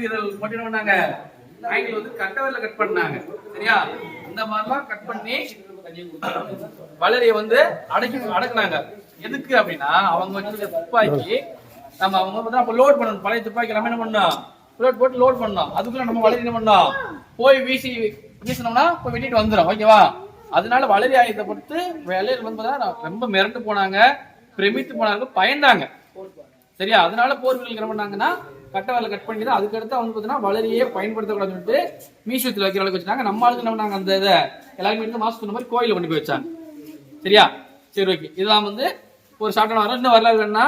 வீரர்கள் மட்டும் என்ன பண்ணாங்க ஆங்கிள் வந்து கட்டவரில் கட் பண்ணாங்க. சரியா? இந்த மாதிரிலாம் கட் பண்ணி வளரிய வந்து அடக்கி அடக்குனாங்க. எதுக்கு அப்படின்னா அவங்க வச்சிருக்க துப்பாக்கி நம்ம அவங்க வந்து அப்ப லோட் பண்ணணும். பழைய துப்பாக்கி நம்ம என்ன பண்ணோம்? லோட் போட்டு லோட் பண்ணோம். அதுக்குள்ள நம்ம வளரி என்ன பண்ணோம்? போய் வீசி வீசினோம்னா போய் வெட்டிட்டு வந்துடும் ஓகேவா அதனால வளரி ஆயுதத்தை பொறுத்து வளையல் வந்து ரொம்ப மிரண்டு போனாங்க பிரமித்து போனாங்க பயந்தாங்க. சரியா? அதனால போர் வீரர்கள் என்ன பண்ணாங்கன்னா கட்ட வேலை கட் பண்ணி தான் அதுக்கு அவங்க வந்து பார்த்தீங்கன்னா வளரியே பயன்படுத்தக்கூடாதுன்னு சொல்லிட்டு மீசத்தில் வைக்கிற அளவுக்கு வச்சாங்க நம்ம ஆளுக்கு நம்ம நாங்கள் அந்த இதை எல்லாருமே எடுத்து மாசம் சொன்ன மாதிரி கோயிலில் கொண்டு போய் வச்சாங்க. சரியா? சரி ஓகே. இதெல்லாம் வந்து ஒரு ஷார்ட்டான வரும் இன்னும் வரலாறு வேணா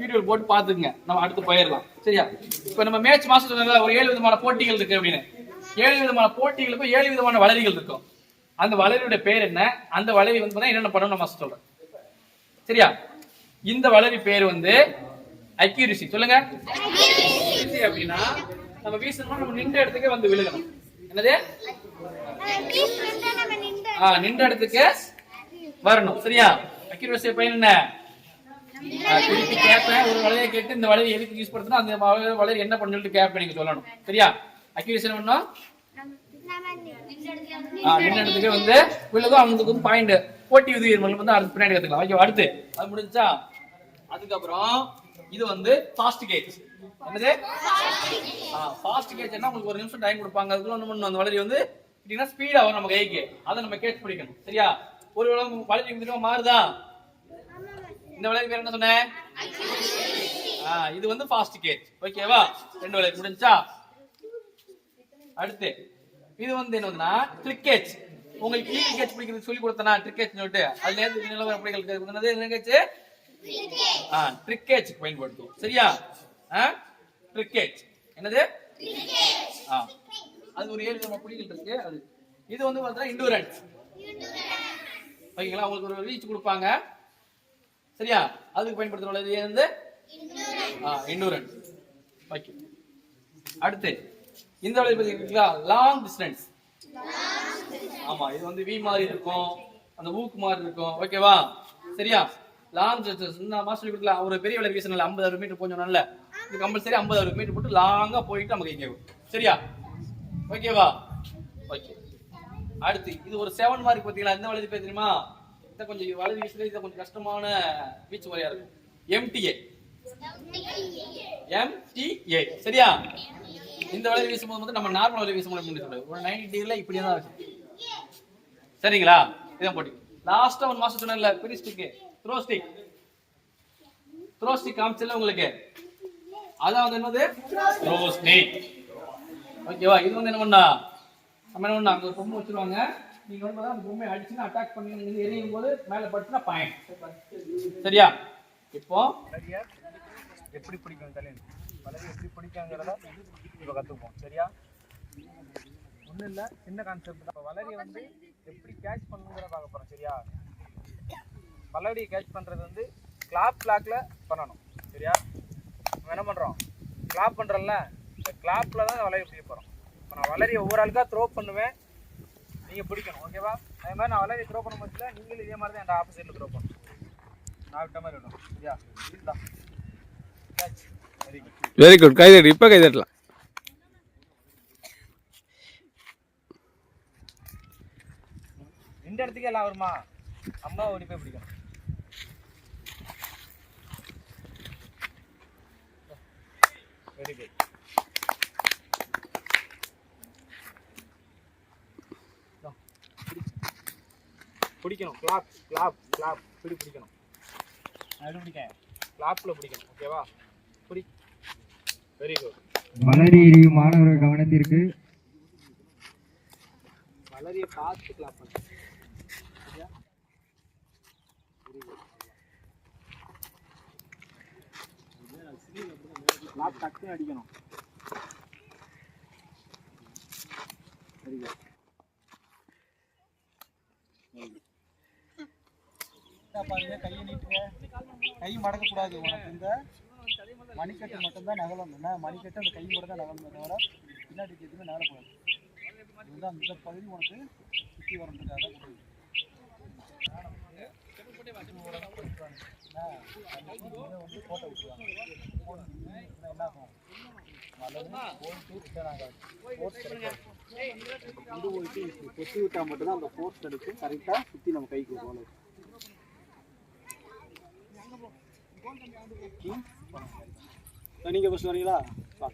வீடியோ போட்டு பார்த்துக்குங்க. நம்ம அடுத்து போயிடலாம். சரியா? இப்போ நம்ம மேட்ச் மாசம் ஒரு ஏழு விதமான போட்டிகள் இருக்கு அப்படின்னு. ஏழு விதமான போட்டிகளுக்கும் ஏழு விதமான வளரிகள் இருக்கும். அந்த வளரியுடைய பேர் என்ன? அந்த வளரி வந்து என்னென்ன பண்ணணும் நான் சொல்றேன். சரியா? இந்த வளரி பேர் வந்து அக்யூரிசி சொல்லுங்க. அப்படின்னா நம்ம வீசணும்னா நம்ம நின்ற இடத்துக்கே வந்து விழுகணும். என்னது? ஆ நின்ற இடத்துக்கு வரணும். சரியா? அக்யூரிசி பையன் என்ன? ஆ, திருப்பி கேட்பேன் ஒரு வளைய கேட்டு இந்த வலையை எதுக்கு யூஸ் படுத்தணும் அந்த வளைய என்ன பண்ணு கேட்பேன் நீங்க சொல்லணும். சரியா? அக்யூரிசி என்ன ஆ, நின்ற இடத்துக்கு வந்து விழுதும் அவங்களுக்கு வந்து பாயிண்ட் போட்டி உதவி வந்து அடுத்து பின்னாடி கத்துக்கலாம். ஓகே அடுத்து? அது முடிஞ்சா அதுக்கப்புறம் இது வந்து ஃபாஸ்ட் கேஜ் என்னது? ஃபாஸ்ட் கேஜ்னா உங்களுக்கு ஒரு நிமிஷம் டைம் கொடுப்பாங்க. அதுக்குள்ள ஒன்று பண்ணணும் அந்த வளரி வந்து கிட்டீங்கன்னா ஸ்பீடாக வரும் நம்ம கைக்கு. அதை நம்ம கேட்ச் பிடிக்கணும். சரியா? ஒரு வேளை வளரி திரும்ப மாறுதா? இந்த வளரி பேர் என்ன சொன்னேன் ஆ, இது வந்து ஃபாஸ்ட் கேஜ் ஓகேவா ரெண்டு வளரி முடிஞ்சா? அடுத்து இது வந்து என்னதுன்னா கிரிக்கெட் உங்களுக்கு ஈ கேட்ச் பிடிக்கிறது சொல்லி கொடுத்தனா? கிரிக்கெட் சொல்லிட்டு. அதுல இருந்து நிலவர பிடிக்கிறது என்னது? கிரிக்கெட் பயன்படுத்துவோம். சரியா? ஆ கிரிக்கெட் என்னது? ஆ அது ஒரு ஏழு விதமான புலிகள் இருக்கு. அது இது வந்து பார்த்தீங்கன்னா இண்டூரன்ஸ் ஓகேங்களா? உங்களுக்கு ஒரு ரீச் கொடுப்பாங்க. சரியா? அதுக்கு பயன்படுத்துற இது வந்து ஆ இண்டூரன்ஸ் ஓகே அடுத்து இந்த வழி பார்த்தீங்களா லாங் டிஸ்டன்ஸ் ஆமா இது வந்து வி மாதிரி இருக்கும். அந்த ஊக்கு மாதிரி இருக்கும். ஓகேவா சரியா? லாங் டிஸ்டன்ஸ் இந்த மாதிரி சொல்லி கொடுக்கலாம் ஒரு பெரிய விலை பேசணும் ஐம்பது அறுபது மீட்டர் போஞ்சோம்ல இது கம்பல்சரி ஐம்பது அறுபது மீட்டர் போட்டு லாங்காக போயிட்டு நமக்கு இங்கே சரியா? ஓகேவா ஓகே அடுத்து இது ஒரு செவன் மார்க் பார்த்தீங்களா? இந்த வலது பேர் தெரியுமா? இதை கொஞ்சம் வலது வீசுல இதை கொஞ்சம் கஷ்டமான பீச் முறையா இருக்கும். எம்டிஏ எம்டிஏ சரியா? இந்த வலது வீசும்போது வந்து நம்ம நார்மல் வலது வீசும்போது முடியும் ஒரு நைன்டி டிகிரில இப்படியே தான் இருக்கு சரிங்களா? இதான் போட்டி லாஸ்டா ஒரு மாசம் சொன்னேன்ல பெரிய stick throw stick throw stick காமிச்சல உங்களுக்கு? அதான் வந்து என்னது? த்ரோ ஸ்டிக் ஓகேவா இது வந்து என்ன பண்ணா? நம்ம என்ன பண்ணா? அங்க பொம்மை வச்சிருவாங்க. நீங்க வந்து அந்த பொம்மையை அடிச்சுன்னா அட்டாக் பண்ணி எரியும் போது மேல பட்டுனா பாயிண்ட் சரியா? இப்போ எப்படி பிடிக்கும் தலையில் வளரிய எப்படி பிடிக்குங்கிறத இப்போ கற்றுப்போம் சரியா? ஒன்றும் இல்லை. சின்ன கான்செப்ட் தான். வளரிய வந்து எப்படி கேட்ச் பண்ணுங்கிறத பார்க்க போகிறோம் சரியா? வளரியை கேட்ச் பண்ணுறது வந்து கிளாப் கிளாக்கில் பண்ணணும். சரியா? நம்ம என்ன பண்ணுறோம் கிளாப் பண்ணுறோம்ல இந்த கிளாப்பில் தான் வளைய பிடிக்க போகிறோம் இப்போ நான் வளரியை ஒவ்வொரு ஆளுக்காக த்ரோ பண்ணுவேன். நீங்கள் பிடிக்கணும் ஓகேவா அதே மாதிரி நான் வளரியை த்ரோ பண்ண பட்சத்தில் நீங்களும் இதே மாதிரி தான் என் ஆப்போசிட்டில் த்ரோ பண்ணணும். நான் விட்ட மாதிரி விடணும் சரியா? இதுதான். Catch very good very good இப்போ கை தட்டலாம் இந்த இடத்துக்கே எல்லாம் வருமா? அம்மா ஓடி போய் பிடிக்கணும் வெரி குட் பிடிக்கணும். கிளாப் கிளாப் கிளாப் பிடி பிடிக்கணும். எப்படி பிடிக்கேன் கிளாப்பில் பிடிக்கணும். ஓகேவா பிடி. வெரி குட் வளரி மாணவர்கள் கவனத்திற்கு. வளரிய பார்த்து கிளாப் பண்ணு. கிளாப் டக்குன்னு அடிக்கணும் வெரி குட் பாருங்க கையை நீட்டுங்க கை மடக்கக்கூடாது உனக்கு இந்த மணிக்கட்டு மட்டும்தான் நகலம் என்ன மணிக்கட்டு அந்த கை மட்டும் தான் நகலம் தவிர பின்னாடி எதுவுமே நகலக்கூடாது இதுதான் இந்த பகுதி உனக்கு சுற்றி வரதுக்காக தான் கொடுக்குது கொத்தி விட்டா மட்டும்தான் அந்த ஃபோர்ஸ் எடுத்து கரெக்டாக சுற்றி நம்ம கைக்கு போல நீங்க ஃபர்ஸ்ட் வரீங்களா வா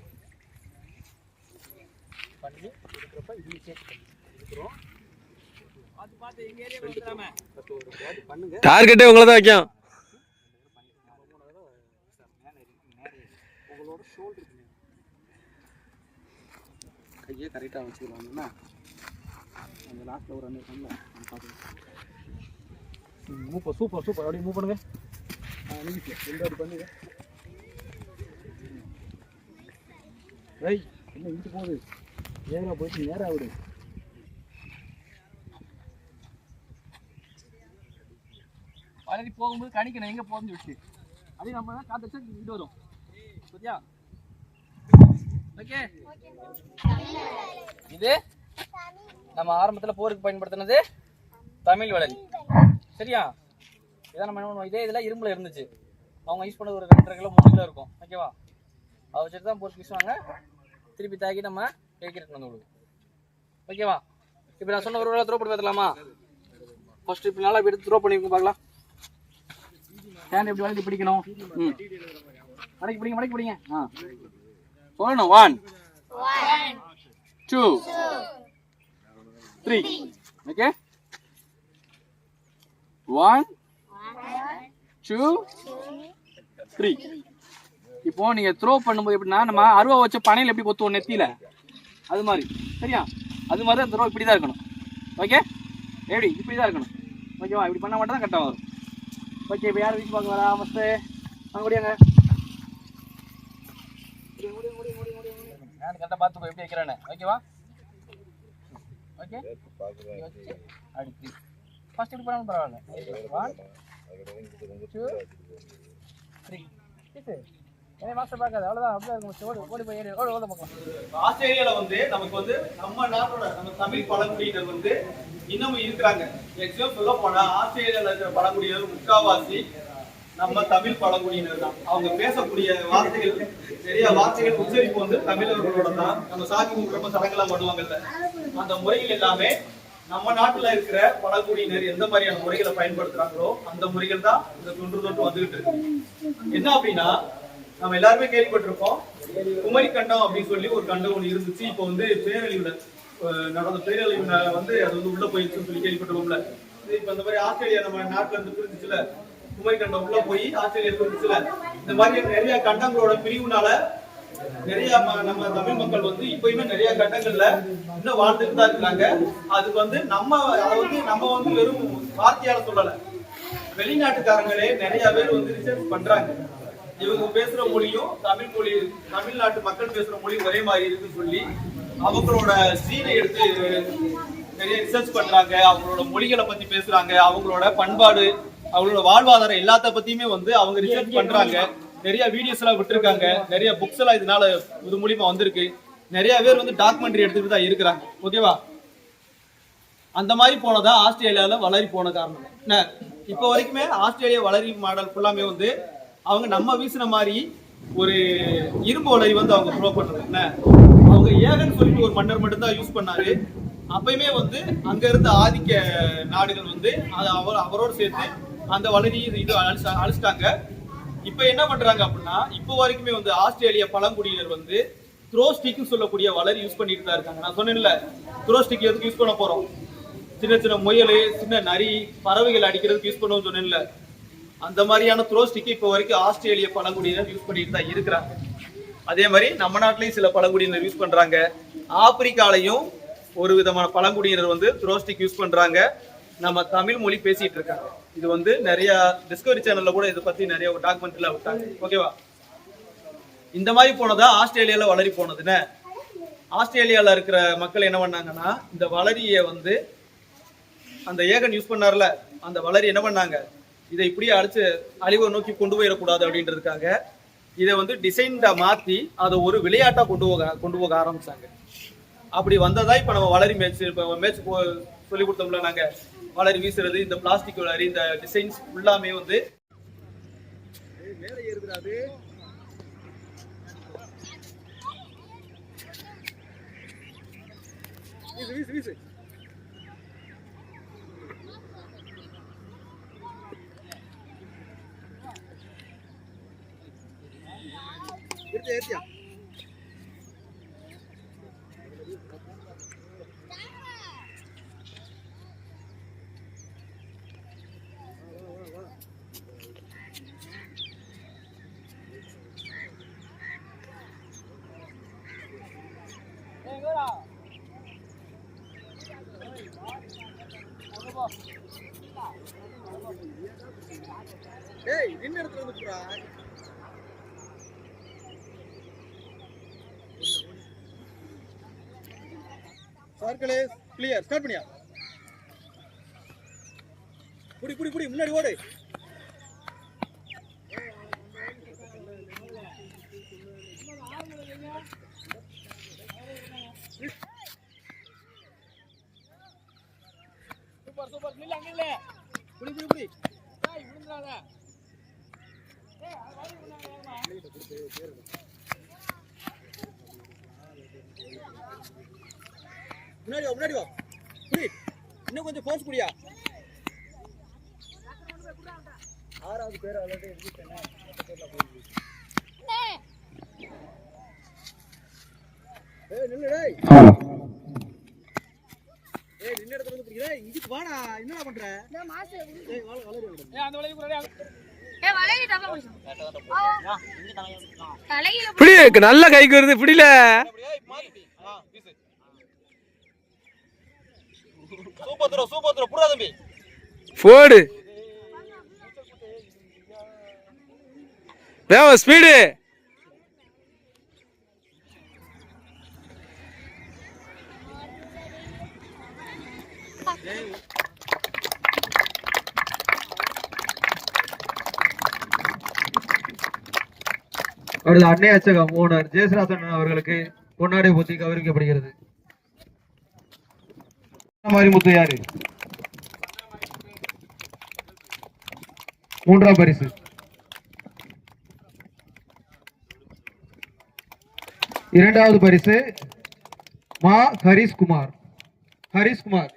பண்ணி இருக்கிறப்ப இது சேர்த்து இருக்கிறோம் டார்கெட்டே உங்களை தான் வைக்கும் கையை கரெக்டாக வச்சுக்கலாம்னா அந்த லாஸ்ட்டில் ஒரு ரன் பண்ணல சூப்பர் சூப்பர் சூப்பர் அப்படியே மூவ் பண்ணுங்க. ரெண்டு வாட்டி பண்ணுங்க. ரை என்ன இழுத்து போகுது? நேராக போயிட்டு நேராக விடு. வளரி போகும்போது கணிக்கணும். எங்க போகுதுன்னு வச்சு அதே நம்ம தான் காத்து வச்சா இங்கிட்டு வரும். சரியா? ஓகே இது நம்ம ஆரம்பத்துல போருக்கு பயன்படுத்தினது தமிழ் வளரி சரியா? இதான் நம்ம என்ன பண்ணுவோம்? இதே இதில் இரும்புல இருந்துச்சு. அவங்க யூஸ் பண்ணது ஒரு ரெண்டரை கிலோ மூணு கிலோ இருக்கும். ஓகேவா அதை வச்சுட்டு தான் போருக்கு வீசுவாங்க திருப்பி தாக்கி நம்ம கேட்கிட்டு வந்து விடுவோம். ஓகேவா இப்போ நான் சொன்ன ஒரு வேலை த்ரோ பண்ணி பார்த்துலாமா ஃபர்ஸ்ட் இப்படி நல்லா எடுத்து த்ரோ பண்ணி பார்க்கலாம். ஹேண்ட் எப்படி வளர்ந்து பிடிக்கணும்? ம். மடக்கி பிடிங்க மடக்கி பிடிங்க. ஆ. சொல்லணும் one two three okay one two three இப்போ நீங்க த்ரோ பண்ணும்போது எப்படின்னா நம்ம அருவா வச்ச பனையில எப்படி கொத்துவோம் நெத்தியில. அது மாதிரி. சரியா? அது மாதிரி தான் த்ரோ இப்படி தான் இருக்கணும். ஓகே எப்படி இப்படி தான் இருக்கணும் ஓகேவா இப்படி பண்ணால் மட்டும் தான் கரெக்டாக வரும். ஓகே இப்போ யார் வீட்டு பார்க்க வரா? ஃபஸ்ட்டு வாங்க முடியாங்க கரெக்டாக பார்த்து எப்படி வைக்கிறேன்னு. ஓகேவா ஓகே அடுத்து ஃபர்ஸ்ட் இப்படி பண்ணாலும் பரவாயில்ல. ஒன் டூ த்ரீ என்ன மாஸ்டர் பார்க்காது அவ்வளோதான் அப்படியே இருக்கும். ஓடி ஓடி போய் ஏறி. ஓடி ஓட பார்க்கலாம் ஆஸ்திரேலியால வந்து நமக்கு வந்து நம்ம நாட்டோட நம்ம தமிழ் பழங்குடியினர் வந்து இன்னமும் இருக்கிறாங்க. எக்ஸாம் சொல்ல போனா ஆஸ்திரேலியால இருக்கிற பழங்குடியினர் முக்காவாசி நம்ம தமிழ் பழங்குடியினர் தான் அவங்க பேசக்கூடிய வார்த்தைகள் நிறைய வார்த்தைகள் உச்சரிப்பு வந்து தமிழர்களோட தான். நம்ம சாதி ரொம்ப சடங்கெல்லாம் பண்ணுவாங்கல்ல. அந்த முறைகள் எல்லாமே நம்ம நாட்டுல இருக்கிற பழங்குடியினர் எந்த மாதிரியான முறைகளை பயன்படுத்துறாங்களோ அந்த முறைகள் தான் இந்த தொன்று தொட்டு வந்துகிட்டு இருக்கு. என்ன அப்படின்னா நம்ம எல்லாருமே கேள்விப்பட்டிருக்கோம் குமரி கண்டம் அப்படின்னு சொல்லி ஒரு கண்டம் ஒண்ணு இருந்துச்சு. இப்போ வந்து பேரழிவுல நடந்த பேரழிவுல வந்து அது வந்து உள்ள போயிடுச்சுன்னு சொல்லி கேள்விப்பட்டிருக்கோம்ல இப்ப இந்த மாதிரி ஆஸ்திரேலியா நம்ம நாட்டுல இருந்து பிரிஞ்சுச்சுல. குமரி கண்டம் உள்ள போய் ஆஸ்திரேலியா சில இந்த மாதிரி நிறைய கண்டங்களோட பிரிவுனால நிறைய ம- நம்ம தமிழ் மக்கள் வந்து இப்பயுமே நிறைய கண்டங்கள்ல இன்னும் வாழ்ந்துட்டு தான் இருக்கிறாங்க. அதுக்கு வந்து நம்ம அதை வந்து நம்ம வந்து வெறும் வார்த்தையால சொல்லல. வெளிநாட்டுக்காரங்களே நிறைய பேர் வந்து ரிசர்ச் பண்றாங்க. இவங்க பேசுற மொழியும் தமிழ் மொழி தமிழ்நாட்டு மக்கள் பேசுற மொழி ஒரே மாதிரி இருக்குன்னு சொல்லி அவங்களோட சீனை எடுத்து நிறைய ரிசர்ச் பண்றாங்க. அவங்களோட மொழிகளை பத்தி பேசுறாங்க. அவங்களோட பண்பாடு அவங்களோட வாழ்வாதாரம் எல்லாத்த பத்தியுமே வந்து அவங்க ரிசர்ச் பண்றாங்க. நிறைய வீடியோஸ் எல்லாம் விட்டுருக்காங்க. நிறைய புக்ஸ் எல்லாம் இதனால இது மூலியமா வந்திருக்கு. நிறைய பேர் வந்து டாக்குமெண்ட்ரி எடுத்துட்டு தான் இருக்கிறாங்க. ஓகேவா அந்த மாதிரி போனதா ஆஸ்திரேலியால வளரி போன காரணம். என்ன? இப்போ வரைக்குமே ஆஸ்திரேலியா வளரி மாடல் ஃபுல்லாமே வந்து அவங்க நம்ம வீசின மாதிரி ஒரு இரும்பு வளரி வந்து அவங்க ப்ரோ பண்றது என்ன? அவங்க ஏகன்னு சொல்லிட்டு ஒரு மன்னர் மட்டும் தான் யூஸ் பண்ணாரு. அப்பயுமே வந்து அங்க இருந்த ஆதிக்க நாடுகள் வந்து அது அவர் அவரோட சேர்த்து அந்த வளரி இது அழிச்சிட்டாங்க. இப்போ என்ன பண்றாங்க அப்படின்னா இப்போ வரைக்குமே வந்து ஆஸ்திரேலியா பழங்குடியினர் வந்து த்ரோ ஸ்டிக்னு சொல்லக்கூடிய வளரி யூஸ் பண்ணிட்டு தான் இருக்காங்க. நான் சொன்னேன்ல த்ரோ ஸ்டிக் எதுக்கு யூஸ் பண்ண போறோம்? சின்ன சின்ன முயல் சின்ன நரி பறவைகள் அடிக்கிறதுக்கு யூஸ் பண்ணுவோம்னு சொன்னேன்ல. அந்த மாதிரியான த்ரோ ஸ்டிக் இப்போ வரைக்கும் ஆஸ்திரேலிய பழங்குடியினர் யூஸ் பண்ணிட்டு தான் இருக்கிறாங்க. அதே மாதிரி நம்ம நாட்டிலையும் சில பழங்குடியினர் யூஸ் பண்றாங்க. ஆப்பிரிக்காலையும் ஒரு விதமான பழங்குடியினர் வந்து த்ரோ ஸ்டிக் யூஸ் பண்றாங்க. நம்ம தமிழ் மொழி பேசிட்டு இருக்காங்க. இது வந்து நிறைய டிஸ்கவரி சேனல்ல கூட இதை பத்தி நிறைய டாக்குமெண்ட்ல விட்டாங்க. ஓகேவா இந்த மாதிரி போனதா ஆஸ்திரேலியால வளரி போனதுன்னு. ஆஸ்திரேலியால இருக்கிற மக்கள் என்ன பண்ணாங்கன்னா இந்த வளரியை வந்து அந்த ஏகன் யூஸ் பண்ணார்ல. அந்த வளரி என்ன பண்ணாங்க? இதை இப்படியே அடிச்சு அழிவை நோக்கி கொண்டு போயிடக்கூடாது அப்படின்றதுக்காக இதை வந்து டிசைன்டா மாத்தி அதை ஒரு விளையாட்டா கொண்டு போக கொண்டு போக ஆரம்பிச்சாங்க. அப்படி வந்ததா இப்ப நம்ம வளரி மேட்ச் மேட்ச் சொல்லி கொடுத்தோம்ல நாங்க. வளரி வீசுறது இந்த பிளாஸ்டிக் வளரி இந்த டிசைன்ஸ் ஃபுல்லாமே வந்து மேலே ஏறுதுடா அது வீசு வீசு வீசு எடுத்து ஏத்தியா? டேய் நின்ன இடத்துல புறா சர்க்கிளே கிளியர் ஸ்டார்ட் பண்ணியா? புடி புடி புடி முன்னாடி ஓடு. Super super. நில்ல அங்க இல்ல புடி புடி புடி. ஏய் விழுந்துறாத முன்னாடி வா முன்னாடி வா. இன்னும் கொஞ்சம் போஸ்ட் புடியா ஆறாவது பேர் ஆல்ரெடி எழுதிட்டேனே ஏய் நில்லு டேய். ஏய் நின்ன இடத்துல வந்து புடிக்கிறே இங்க வாடா. என்னடா பண்ற? ஏய் வாழ வளர விடு ஏய் அந்த புறடா தலையில பிடி நல்ல கைக்கு வருது பிடில சூப்பர் தம்பி போடு. வேவ ஸ்பீடு அவரது அன்னை அச்சகம் ஓனர் ஜெயசராசன் அவர்களுக்கு பொன்னாடை ஊத்தி கௌரவிக்கப்படுகிறது. யாரு? மூன்றாம் பரிசு. இரண்டாவது பரிசு மா ஹரிஷ் குமார் ஹரிஷ் குமார்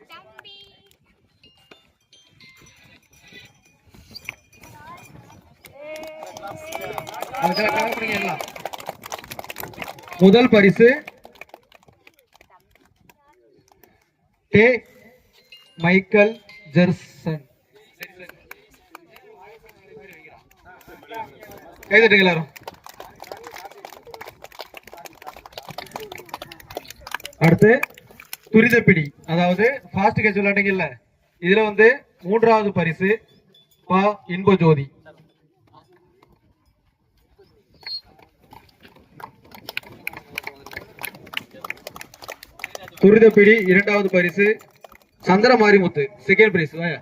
அதுக்கெல்லாம் கவலைப்படுங்க எல்லாம். முதல் பரிசு. டே மைக்கேல் ஜெர்சன். கைதட்டுங்க எல்லாரும். அடுத்து துரிதப்பிடி. அதாவது ஃபாஸ்ட் கேட்ச் விளையாட்டீங்கல்ல இதுல வந்து மூன்றாவது பரிசு பா. இன்பஜோதி. துரிதப்பிடி இரண்டாவது பரிசு சந்திர மாரிமுத்து செகண்ட் பிரைஸ் வாயா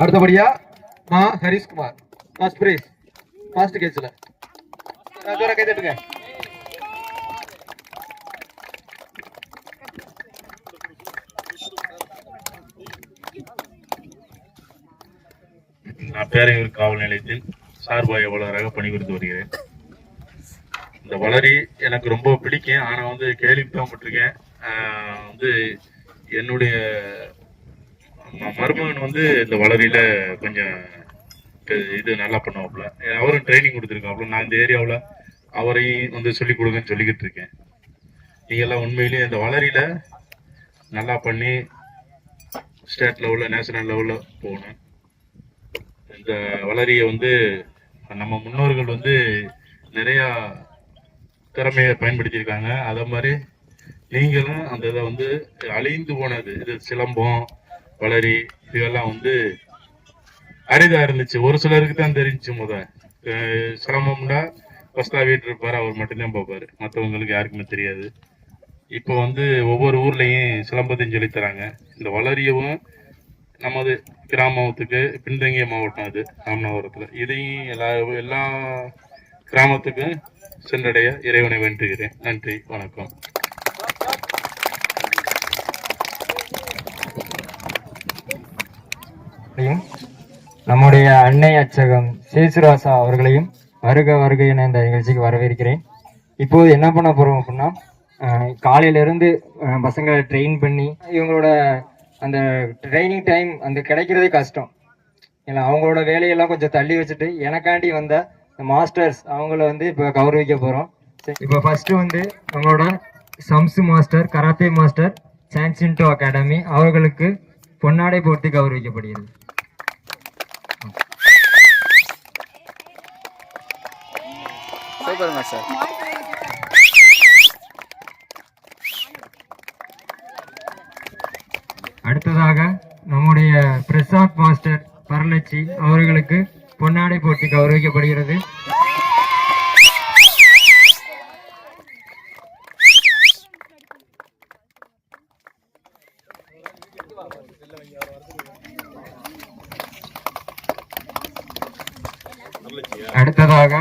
அடுத்தபடியா மா ஹரிஷ்குமார். ஃபர்ஸ்ட் பிரைஸ் ஃபர்ஸ்ட் கேட்ச்ல ஜோரா கை தட்டுங்க. பேரையூர் காவல் நிலையத்தில் சார்பு ஆய்வாளராக பணிபுரிந்து வருகிறேன். இந்த வளரி எனக்கு ரொம்ப பிடிக்கும். ஆனா வந்து கேள்விப்பட்டிருக்கேன் வந்து என்னுடைய மருமகன் வந்து இந்த வளரியில கொஞ்சம் இது நல்லா பண்ணுவாப்புல. அவரும் ட்ரைனிங் கொடுத்துருக்காப்புல. நான் இந்த ஏரியாவில் அவரையும் வந்து சொல்லிக் கொடுங்கன்னு சொல்லிக்கிட்டு இருக்கேன். நீங்க எல்லாம் உண்மையிலேயே இந்த வளரியில நல்லா பண்ணி ஸ்டேட் லெவலில் நேஷனல் லெவலில் போகணும். இந்த வளரியை வந்து நம்ம முன்னோர்கள் வந்து நிறையா திறமையை பயன்படுத்தியிருக்காங்க. அதே மாதிரி நீங்களும் அந்த இதை வந்து அழிந்து போனது இது சிலம்பம் வளரி இதெல்லாம் வந்து அரிதா இருந்துச்சு. ஒரு சிலருக்கு தான் தெரிஞ்சுச்சு முத. அஹ் சிலம்பம்னா ஃபஸ்ட்டாக வீட்டு இருப்பார் அவர் மட்டும்தான் பார்ப்பாரு. மற்றவங்களுக்கு யாருக்குமே தெரியாது. இப்போ வந்து ஒவ்வொரு ஊர்லேயும் சிலம்பத்தையும் சொல்லித்தராங்க இந்த வளரியவும் நமது கிராமத்துக்கு பின்தங்கிய மாவட்டம் அது ராமநாதபுரத்தில். இதையும் எல்லா எல்லா கிராமத்துக்கும் சென்றடைய இறைவனை வேண்டுகிறேன். நன்றி வணக்கம். நம்முடைய அன்னை அச்சகம் சேசுராசா அவர்களையும் வருக வருக என இந்த நிகழ்ச்சிக்கு வரவேற்கிறேன். இப்போது என்ன பண்ண போறோம் அப்படின்னா காலையிலேருந்து பசங்களை ட்ரெயின் பண்ணி இவங்களோட அந்த ட்ரைனிங் டைம் அந்த கிடைக்கிறதே கஷ்டம். ஏன்னா அவங்களோட வேலையெல்லாம் கொஞ்சம் தள்ளி வச்சுட்டு எனக்காண்டி வந்த மாஸ்டர்ஸ் அவங்கள வந்து இப்போ கௌரவிக்க போறோம். இப்போ ஃபர்ஸ்ட் வந்து நம்மளோட சம்சு மாஸ்டர் கராத்தே மாஸ்டர் சான்சின்டோ அகாடமி அவர்களுக்கு பொன்னாடை போர்த்தி கௌரவிக்கப்படுகிறது. சூப்பர் மாஸ்டர் அடுத்ததாக நம்முடைய பிரசாத் மாஸ்டர் பரலட்சி அவர்களுக்கு பொன்னாடை போட்டி கௌரவிக்கப்படுகிறது. அடுத்ததாக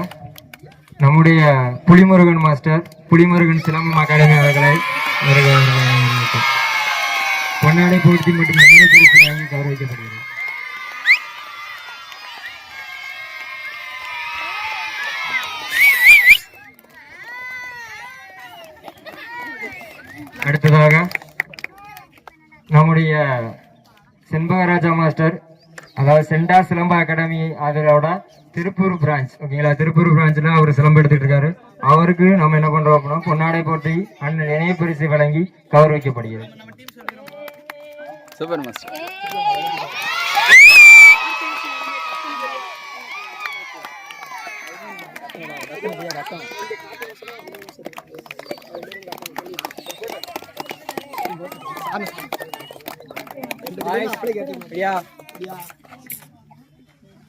நம்முடைய புலிமுருகன் மாஸ்டர் புலிமுருகன் சிலம்பம் அகாடமி அவர்களை வருகிறார்கள் பொன்னாடை போட்டி மற்றும் நினைவு பரிசு கௌரவிக்கப்படுகிறது. அடுத்ததாக நம்முடைய செண்பகராஜா மாஸ்டர் அதாவது சென்டா சிலம்ப அகாடமி அதோட திருப்பூர் பிரான்ச் ஓகேங்களா? திருப்பூர் பிரான்ச்ல அவர் சிலம்பு எடுத்துட்டு இருக்காரு. அவருக்கு நம்ம என்ன பண்றோம் அப்படின்னா பொன்னாடை போட்டி அண்ணன் இணைய பரிசு வழங்கி கௌரவிக்கப்படுகிறது. Super master.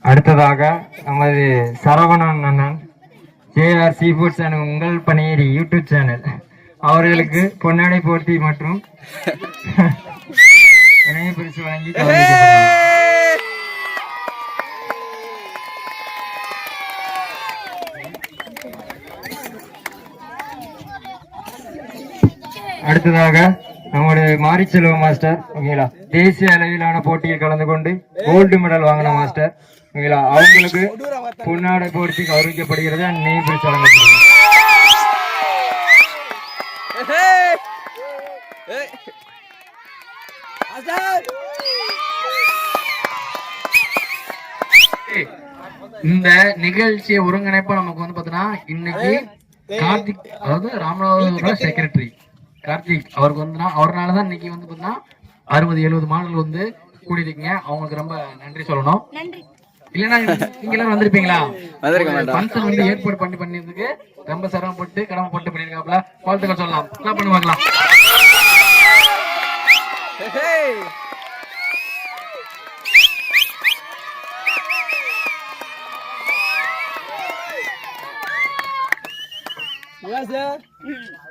அடுத்ததாக நமது சரவணன் அண்ணன் ஜேஆர் சீ ஃபுட்ஸ் அண்ட் உங்கள் பணியேறி யூடியூப் சேனல் அவர்களுக்கு பொன்னாடை போட்டி மற்றும் நினைவு பரிசு வழங்கி. அடுத்ததாக நம்முடைய மாரிச்செல்வம் மாஸ்டர் ஓகேங்களா தேசிய அளவிலான போட்டியில் கலந்து கொண்டு கோல்டு மெடல் வாங்கின மாஸ்டர் ஓகேங்களா அவங்களுக்கு பொன்னாடை போட்டி கௌரவிக்கப்படுகிறது and நினைவு பரிசு வழங்கப்படுகிறது இந்த நிகழ்ச்சியை ஒருங்கிணைப்பா நமக்கு வந்து பாத்தீங்கன்னா இன்னைக்கு கார்த்திக் அதாவது ராமநாதபுரம் செக்ரட்டரி கார்த்திக் அவருக்கு வந்து அவர்னாலதான் இன்னைக்கு வந்து பாத்தீங்கன்னா அறுபது எழுபது மாடல் வந்து கூடியிருக்கீங்க. அவங்களுக்கு ரொம்ப நன்றி சொல்லணும். இல்லைன்னா நீங்க எல்லாரும் வந்திருப்பீங்களா. ஃபங்க்ஷன் வந்து ஏற்பாடு பண்ணி பண்ணியதுக்கு ரொம்ப சிரமப்பட்டு கடமைப்பட்டு பண்ணிருக்காப்ல வாழ்த்துக்கள் சொல்லலாம். என்ன பண்ணி வரலாம் சார்